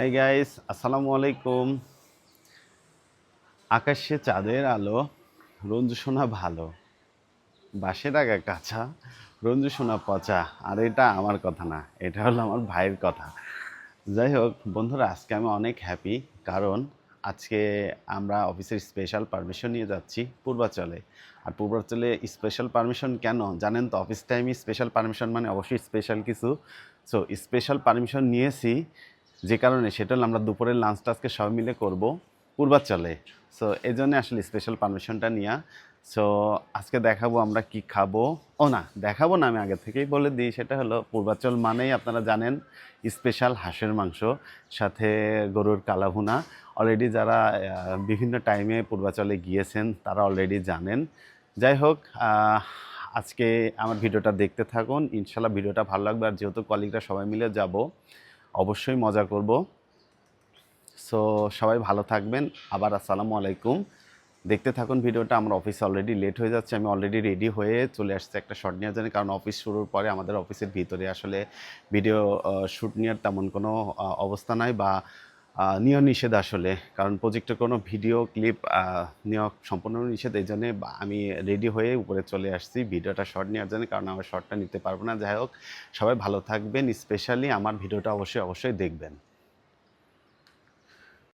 এই গাইস আসসালামু আলাইকুম। আকাশে চাঁদের আলো, রঞ্জু সোনা ভালো। বাঁশের আগা কাঁচা রঞ্জু সোনা পচা। আর এটা আমার কথা না, এটা হলো আমার ভাইয়ের কথা। যাই হোক, বন্ধুরা, আজকে আমি অনেক হ্যাপি কারণ আজকে আমরা অফিসের স্পেশাল পারমিশন নিয়ে যাচ্ছি পূর্বাচলে। আর পূর্বাচলে স্পেশাল পারমিশন কেন? জানেন তো অফিস টাইমে স্পেশাল পারমিশন মানে অবশ্যই স্পেশাল কিছু। সো স্পেশাল পারমিশন নিয়েছি যে কারণে সেটা হলো আমরা দুপুরের লাঞ্চটা আজকে সবাই মিলে করব পূর্বাচলে। সো এই জন্য আসলে স্পেশাল পারমিশনটা নিয়ে। সো আজকে দেখাবো আমরা কি খাব। ও না, দেখাবো না, আমি আগে থেকেই বলে দিই। সেটা হলো পূর্বাচল মানেই আপনারা জানেন স্পেশাল হাঁসের মাংস, সাথে গরুর কালাভুনা। অলরেডি যারা বিভিন্ন টাইমে পূর্বাচলে গিয়েছেন, তারা অলরেডি জানেন। যাই হোক আজকে আমার ভিডিওটা দেখতে থাকুন। ইনশাল্লাহ ভিডিওটা ভালো লাগবে। আর যেহেতু কলিগরা সবাই মিলে যাব অবশ্যই মজা করব। সো সবাই ভালো থাকবেন। আবার আসসালামু আলাইকুম। দেখতে থাকুন ভিডিওটা। আমার অফিস অলরেডি লেট হয়ে যাচ্ছে। আমি অলরেডি রেডি হয়ে চলে আসছে একটা শর্ট নেওয়ার জন্য। কারণ অফিস শুরুর পরে আমাদের অফিসের ভিতরে আসলে ভিডিও শ্যুট নেওয়ার তেমন কোনো অবস্থা নাই বা নিয়ম নিষেধ আসলে, কারণ প্রজেক্টের কোনো ভিডিও ক্লিপ নিয়োগ সম্পূর্ণ নিষেধ, এই জন্যে আমি রেডি হয়ে উপরে চলে আসছি। ভিডিওটা শর্ট নেওয়ার জন্য, কারণ আমার শর্টটা নিতে পারব না। যাই হোক, সবাই ভালো থাকবেন। স্পেশালি আমার ভিডিওটা অবশ্যই অবশ্যই দেখবেন।